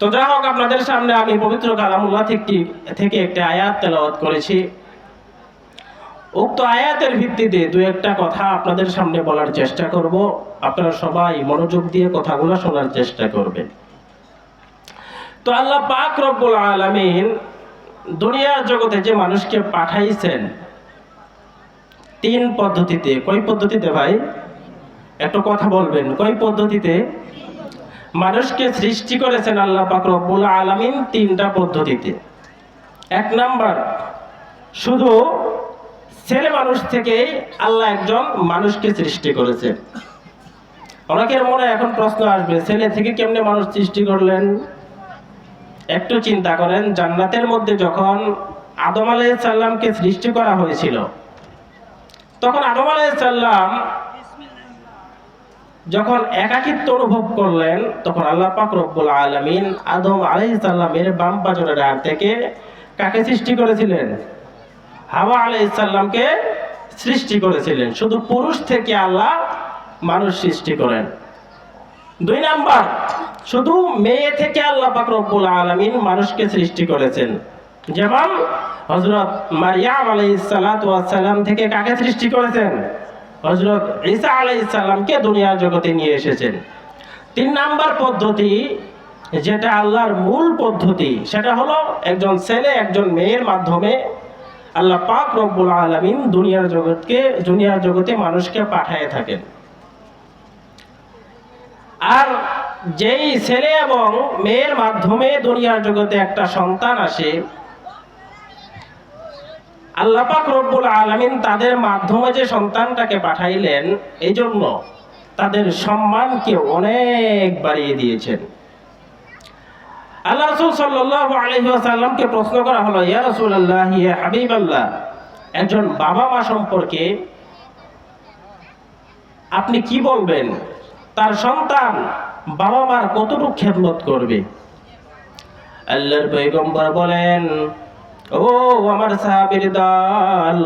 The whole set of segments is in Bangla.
তো যা হোক, আপনাদের সামনে আমি পবিত্র কালামুল্লাহ থেকে থেকে একটি আয়াত তেলাওয়াত করেছি। উক্ত আয়াতের ভিত্তিতে দু একটা কথা আপনাদের সামনে বলার চেষ্টা করব। আপনারা সবাই মনোযোগ দিয়ে কথাগুলো শোনার চেষ্টা করবেন। তো আল্লাহ পাক রব্বুল আলামিন দুনিয়ার জগতে যে মানুষকে পাঠাইছেন, তিন পদ্ধতিতে, কয় পদ্ধতিতে ভাই? একটু কথা বলবেন, কয় পদ্ধতিতে? মানুষকে সৃষ্টি করেছেন আল্লাহ পাক রব্বুল আলামিন তিনটা পদ্ধতিতে। এক নাম্বার, শুধু ছেলে মানুষ থেকেই আল্লাহ একজন মানুষকে সৃষ্টি করেছে। অনেকের মনে এখন প্রশ্ন আসবে, ছেলে থেকে কেমনে মানুষ সৃষ্টি করলেন? একটু চিন্তা করেন, জান্নাতের মধ্যে যখন আদম আলাইসাল্লামকে সৃষ্টি করা হয়েছিল, তখন আদম আলাইসাল্লাম যখন একাকিত্ব অনুভব করলেন, তখন আল্লাহ পাক রব্বুল আলামিন আদম আলাইসাল্লামের বাম পাজরের ডান থেকে কাকে সৃষ্টি করেছিলেন? হাওয়া আলাইসাল্লামকে সৃষ্টি করেছিলেন। শুধু পুরুষ থেকে আল্লাহ মানুষ সৃষ্টি করেন। দুই নাম্বার, শুধু মেয়ে থেকে আল্লাহ পাক রব্বুল আলামিন মানুষকে সৃষ্টি করেছেন। যেমন হজরত মারিয়াম সালাম থেকে কাকে সৃষ্টি করেছেন? হযরত ঈসা আলাইহিস সালামকে দুনিয়ার জগতে নিয়ে এসেছেন। তিন নাম্বার পদ্ধতি, যেটা আল্লাহর মূল পদ্ধতি, সেটা হলো একজন ছেলে, একজন মেয়ের মাধ্যমে আল্লাহ পাক রব্বুল আলামিন দুনিয়ার জগৎকে, দুনিয়ার জগতে মানুষকে পাঠায় থাকেন। আর যেই ছেলে এবং মেয়ের মাধ্যমে দুনিয়ার জগতে একটা সন্তান আসে আল্লাহ পাক রব্বুল আলামিন তাদের মাধ্যমে যে সন্তানটাকে পাঠাইলেন এই জন্য তাদের সম্মানকে অনেক বাড়িয়ে দিয়েছেন। আল্লাহ রসুল সাল্লাল্লাহু আলাইহি ওয়াসাল্লামকে প্রশ্ন করা হলো, ইয়া রাসূলুল্লাহ, ইয়া হাবিবাল্লাহ, একজন বাবা মা সম্পর্কে আপনি কি বলবেন? তার সন্তান বাবা মার কতটুকু খেদমত করবে? আল্লাহর পয়গম্বর বলেন ও আমার সাহাবীর দল,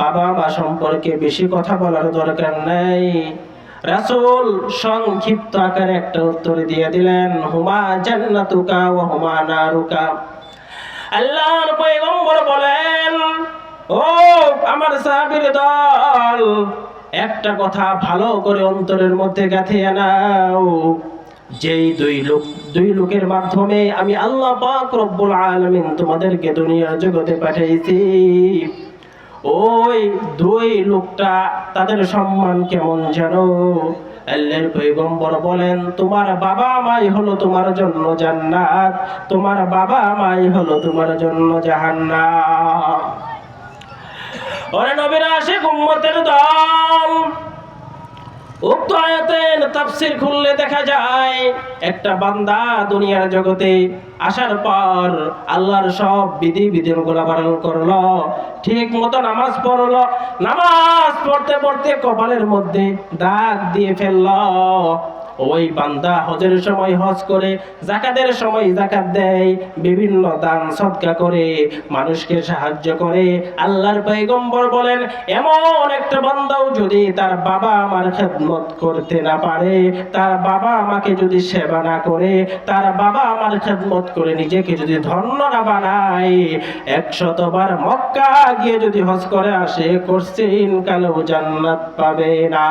বাবা মা সম্পর্কে বেশি কথা বলার দরকার নাই। রাসূল সংক্ষিপ্ত আকারে একটা উত্তর দিয়ে দিলেন, হুমা জান্নাতুকা ওয়া হুমা নারুকা। আল্লাহর পয়গম্বর বলেন, ও আমার সাহাবীর দল, একটা কথা ভালো করে অন্তরের মধ্যে গাঁথিয়ে নাও। যেই দুই লোক, দুই লোকের মাধ্যমে আমি আল্লাহ পাক রব্বুল আলামিন তোমাদেরকে দুনিয়ার জগতে পাঠাইছি ওই দুই লোকটা তাদের সম্মান কেমন জানো? আল্লাহর পয়গম্বর বলেন, তোমার বাবা মাই হলো তোমার জন্য জান্নাত, তোমার বাবা মাই হলো তোমার জন্য জাহান্নাম। ওরে নবীর, আশিক উম্মতের দল! উক্ত আয়াতের তাফসির খুললে দেখা যায়, একটা বান্দা দুনিয়ার জগতে আসার পর আল্লাহর সব বিধি বিধানগুলো পালন করল, ঠিক মতো নামাজ পড়ল, নামাজ পড়তে পড়তে কপালের মধ্যে দাগ দিয়ে ফেলল। ওই বান্দা হজের সময় হজ করে, জাকাতের সময় জাকাত দেয়, বিভিন্ন দান সদকা করে, মানুষকে সাহায্য করে। আল্লাহর পয়গম্বর বলেন, এমন একটা বান্দাও যদি তার বাবা আমার খেদমত করতে না পারে, তার বাবা আমাকে যদি সেবা না করে, তার বাবা আমার খেদমত করে নিজেকে যদি ধন্য না বানায়, একশতবার মক্কা গিয়ে যদি হজ করে আসে করছেন কালো জান্নাত পাবে না।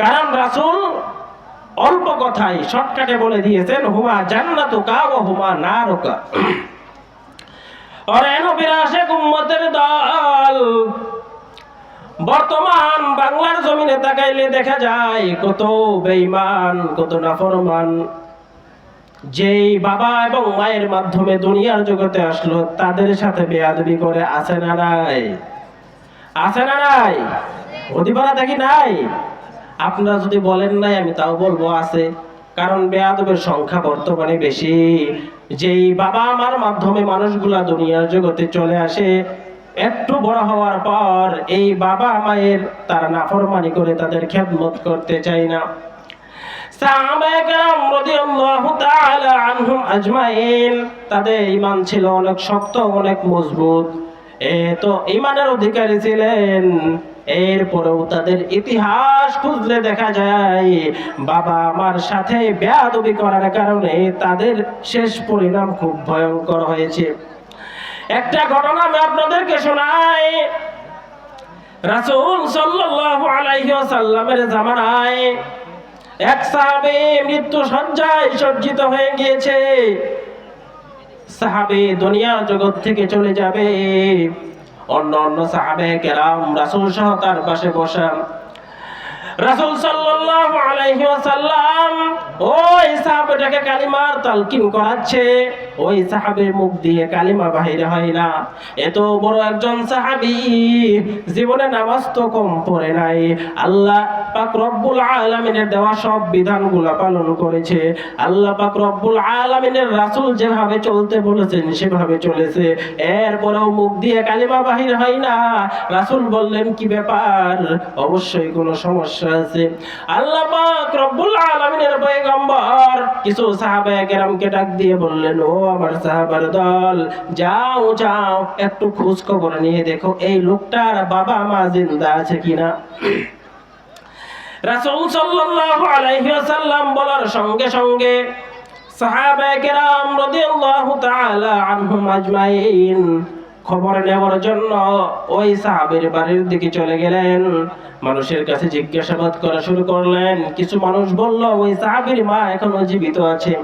কারণ রাসূল অল্প কথাই শর্টকাটে বলে দিয়েছেন, হুমা জান্নাতুকা ও হুমা নারুকা। বর্তমান বাংলার জমিনে তাকাইলে দেখা যায় কত বেঈমান, কত নাফরমান। যেই বাবা এবং মায়ের মাধ্যমে দুনিয়ার জগতে আসলো, তাদের সাথে বেয়াদবি করে আছে না নাই? আছে না নাই? অধিপারা দেখি নাই? আপনারা যদি বলেন নাই, আমি তাও বলব আছে। কারণ বেয়াদবের সংখ্যা বর্তমানে বেশি। যেই বাবা আমার মাধ্যমে মানুষগুলা দুনিয়ার জগতে চলে আসে, একটু বড় হওয়ার পর এই বাবা মায়ের তারা নাফরমানি করে তাদের খেদমত করতে চায় না। তাদের ঈমান ছিল অনেক শক্ত, অনেক মজবুত। এ তো ইমানের অধিকারী ছিলেন। এরপরেও তাদের ইতিহাস খুঁজলে দেখা যায়, বাবা আমার সাথে বেয়াদবি করার কারণে তাদের শেষ পরিণাম খুব ভয়ঙ্কর হয়েছে। একটা ঘটনা আমি আপনাদেরকে শোনাই। রাসূল সাল্লাল্লাহু আলাইহি ওয়াসাল্লামের জামানায় এক সাহাবে মৃত্যু সজ্জায় সজ্জিত হয়ে গিয়েছে। সাহাবে দুনিয়া জগৎ থেকে চলে যাবে। অন্য অন্য সাহাবে কেরাম রাসুল সহ তার পাশে বসা। রাসূল সাল্লাল্লাহু আলাইহি ওয়াসাল্লাম ওই সাহাবেটাকে কালিমার তালকিন করাচ্ছে। ওই সাহাবের মুখ দিয়ে কালিমা বাহির হয় না। এত বড় একজন সাহাবি জীবনে নামাজ তো কম পড়ে নাই। আল্লাহ পাক রব্বুল আলামিনের দেওয়া সব বিধানগুলো পালন করেছে। আল্লাহ পাক রব্বুল আলামিনের রাসূল যেভাবে চলতে বলেছেন সেভাবে চলেছে। এরপরেও মুখ দিয়ে কালিমা বাহির হয় না। রাসূল বললেন, কি ব্যাপার? অবশ্যই কোনো সমস্যা আছে। আল্লাহ পাক রব্বুল আলামিনের পয়গম্বর কিছু সাহাবায়ে কেরামকে ডাক দিয়ে বললেন, ও আমার সাহাবার দল। যাও যাও, একটু খোঁজ খবর নিয়ে দেখো, এই লোকটার বাবা মা জিন্দা আছে কিনা? রাসূল সাল্লাল্লাহু আলাইহি ওয়াসাল্লাম বলার সঙ্গে সঙ্গে সাহাবায়ে কেরাম রাদিয়াল্লাহু তাআলা আনহুম আজমাইন খবর নেওয়ার জন্য ওই সাহাবের বাড়ির দিকে চলে গেলেন। মানুষের কাছে জিজ্ঞাসাবাদ করা শুরু করলেন। কিছু মানুষ বলল, ওই সাহাবের মা এখনও জীবিত আছে।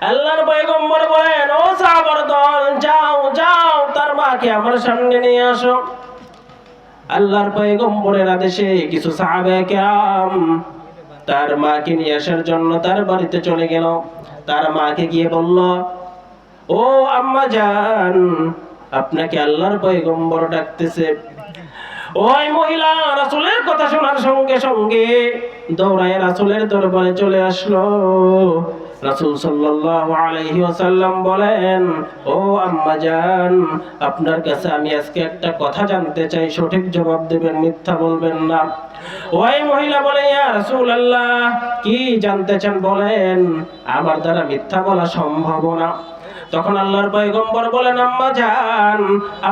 আল্লাহর পয়গম্বর বলেন, ও সাহাবার দল যাও যাও, তার মাকে আমার সামনে নিয়ে আসো। আল্লাহর পয়গম্বরের আদেশে কিছু সাহাবে কেরাম তার মাকে নিয়ে আসার জন্য তার বাড়িতে চলে গেল। তার মাকে গিয়ে বলল, ও আম্মা জান, আপনাকে আল্লাহর পয়গম্বর ডাকতেছে। ওই মহিলা রাসূলের কথা শোনার সঙ্গে সঙ্গে দৌড়ায় রাসুলের দরবারে চলে আসলো। রাসূল সাল্লাল্লাহু আলাইহি ওয়াসাল্লাম বলেন, ও আম্মা জান, আপনার কাছে আমি আজকে একটা কথা জানতে চাই, সঠিক জবাব দেবেন, মিথ্যা বলবেন না। ওই মহিলা বলে, ইয়া রাসূলুল্লাহ, কি জানতে চান বলেন? আমার দ্বারা মিথ্যা বলা সম্ভব না। তখন আল্লাহর পয়গম্বর বলেন, আম্মা জান,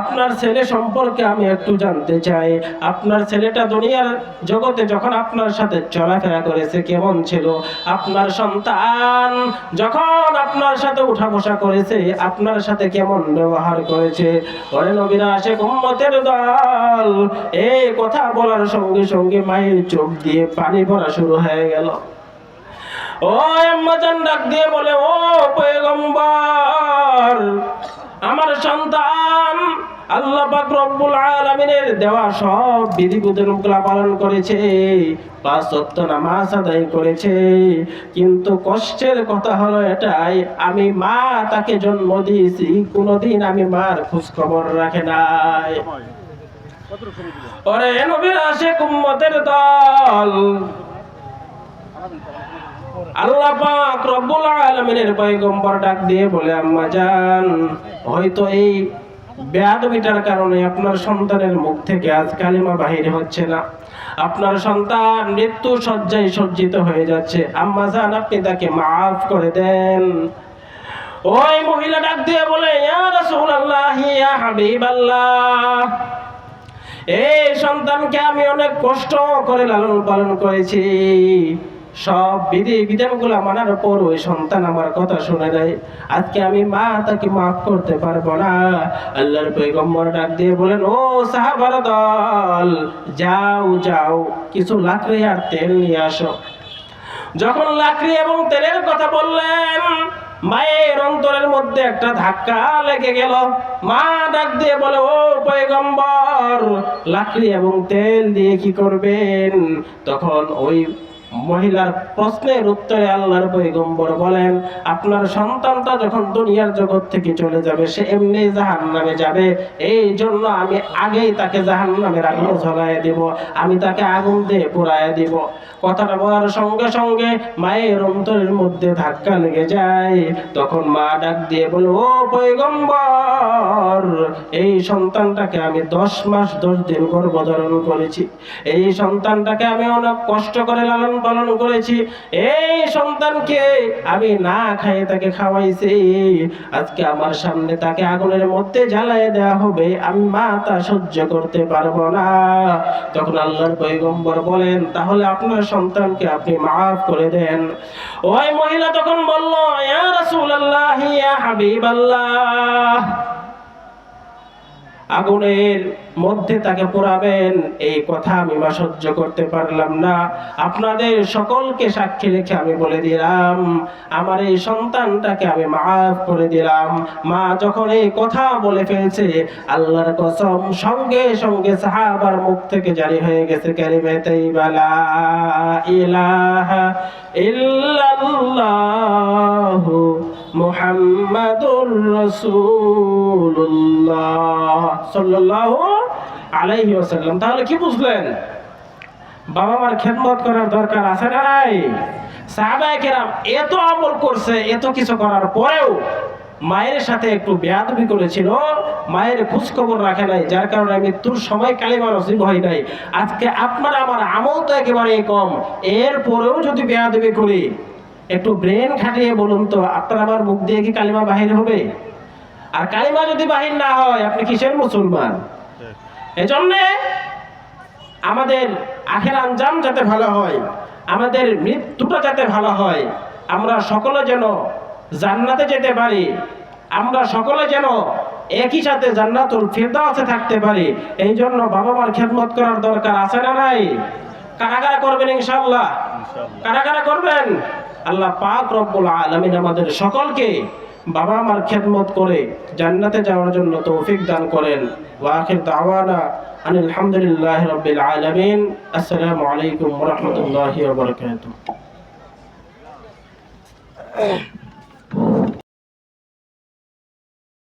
আপনার ছেলে সম্পর্কে আমি একটু জানতে চাই। আপনার ছেলেটা দুনিয়ার জগতে যখন আপনার সাথে চলাফেরা করেছে, কেমন ছিল? আপনার সন্তান যখন আপনার সাথে উঠা বসা করেছে, আপনার সাথে কেমন ব্যবহার করেছে? ওরে নবীরা আসে উম্মতের দল, এই কথা বলার সঙ্গে সঙ্গে মায়ের চোখ দিয়ে পানি পড়া শুরু হয়ে গেল। ও আম্মাজান ডাক দিয়ে বলে, ও পয়গম্বর আমার সন্তান আল্লাহ পাক রব্বুল আলামিনের দেওয়া সব বিধিবিধানগুলো পালন করেছে, পাঁচ ওয়াক্ত নামাজ আদায় করেছে। কিন্তু কষ্টের কথা হলো এটাই, আমি মা তাকে জন্ম দিয়েছি, কোনোদিন আমি মার খোঁজ খবর রাখে নাই। ওরে নবীর আসে কুম্মতের দল। আল্লাহ পাক রব্বুল আলামিনের পয়গম্বর ডাক দিয়ে বলে, আম্মা জান, হয়তো এই বেয়াদবিটার কারণে আপনার সন্তানের মুখ থেকে আজ কালিমা বাহির হচ্ছে না। আপনার সন্তান মৃত্যু সজ্জায় সজ্জিত হয়ে যাচ্ছে। আম্মা জান, আপনি তাকে মাফ করে দেন। ওই মহিলা ডাক দিয়ে বলে, ইয়া রাসূলুল্লাহ, ইয়া হাবিবাল্লাহ, এই সন্তানকে আমি অনেক কষ্ট করে লালন পালন করেছি। সব বিধি বিধানগুলো মানার পর ওই সন্তান আমার কথা শুনে নেয়। আজকে আমি মা তাকে মাফ করতে পারব না। আল্লাহর পৈগম্বর ডাক দিয়ে বলেন, ও সাহাবার দল, যাও যাও, কিছু লাকড়ি আর তেল নিয়ে আসো। যখন লাকড়ি এবং তেলের কথা বললেন, মায়ের অন্তরের মধ্যে একটা ধাক্কা লেগে গেল। মা ডাক দিয়ে বলে, ও পয়গম্বর, লাকড়ি এবং তেল দিয়ে কি করবেন? তখন ওই মহিলার প্রশ্নের উত্তরে আল্লাহর পয়গম্বর বলেন, আপনার সন্তানটা যখন দুনিয়ার জগৎ থেকে চলে যাবে, সে এমনি জাহান নামে যাবে। এই জন্য আমি আগেই তাকে জাহান নামের আগুন ঝলায় দিব, আমি তাকে আগুন দিয়ে পোড়ায় দিব। কথাটা বলার সঙ্গে সঙ্গে মায়ের অন্তরের মধ্যে ধাক্কা লেগে যায়। তখন মা ডাক দিয়ে বলে, ও পৈগম্বর এই সন্তানটাকে আমি দশ মাস দশ দিন গর্ভধারণ করেছি। এই সন্তানটাকে আমি অনেক কষ্ট করে লালন পালন করেছি। এই সন্তানকে আমি না খাইয়ে তাকে খাওয়াইছি। আজকে আমার সামনে তাকে আগুনের মধ্যে জ্বালায় দেওয়া হবে। আমি মা তা সহ্য করতে পারব না। তখন আল্লাহর পয়গম্বর বলেন, তাহলে আপনার সন্তানকে আপনি মাফ করে দেন। ওই মহিলা তখন বলল, ইয়া রাসূলুল্লাহ, ইয়া হাবিবাল্লাহ। আগুনের মধ্যে তাকে পোড়াবেন, এই কথা আমি বা সহ্য করতে পারলাম না। আপনাদের সকলকে সাক্ষী রেখে আমি বলে দিলাম, আমার এই সন্তানটাকে আমি মাফ করে দিলাম। মা যখন এই কথা বলে ফেলছে, আল্লাহর কসম সঙ্গে সঙ্গে সাহাবার মুখ থেকে জারি হয়ে গেছে কালিমে তাইবালা ইলাহা ইল্লাল্লাহু মুহাম্মাদুর রাসূলুল্লাহ সাল্লাল্লাহু আলাইহি ওয়াসাল্লাম। তাহলে কি বুঝলেন? বাবা মার খেদমত করার দরকার আছে না নাই? সাহাবায়ে কেরাম এত আমল করছে, এত কিছু করার পরেও মায়ের সাথে একটু বেয়াদবি করেছিল, মায়ের খোঁজ খবর রাখে নাই, যার কারণে মৃত্যুর সময় কালিমা নসিব হয় নাই। আজকে আপনার আমার আমল তো একেবারে কম এর পরেও যদি বেয়াদবি করি একটু ব্রেন খাটিয়ে বলুন তো, আপনার আমার মুখ দিয়ে কি কালিমা বাহির হবে? আর কালিমা যদি বাহির না হয়, আপনি কিসের মুসলমান? এজন্যে আমাদের আখের আঞ্জাম যাতে ভালো হয়, আমাদের মৃত্যুটা যাতে ভালো হয়, আমরা সকলে যেন জান্নাতে যেতে পারি, আমরা সকলে যেন একই সাথে জান্নাতুল ফেরদাউসে থাকতে পারি এই জন্য বাবা মার খেদমত করার দরকার আছে না নাই? কারা কারা করবেন ইনশাআল্লাহ। কারা কারা করবেন। আল্লাহ পাক রব্বুল আলামিন আমাদের সকলকে বাবা মার খেদমত করে জান্নাতে যাওয়ার জন্য তৌফিক দান করেন। ওয়া আখির দাওয়ানা আনিল হামদুলিল্লাহি রাব্বিল আলামিন। আসসালামু আলাইকুম ওয়া রাহমাতুল্লাহি ওয়া বারাকাতুহু।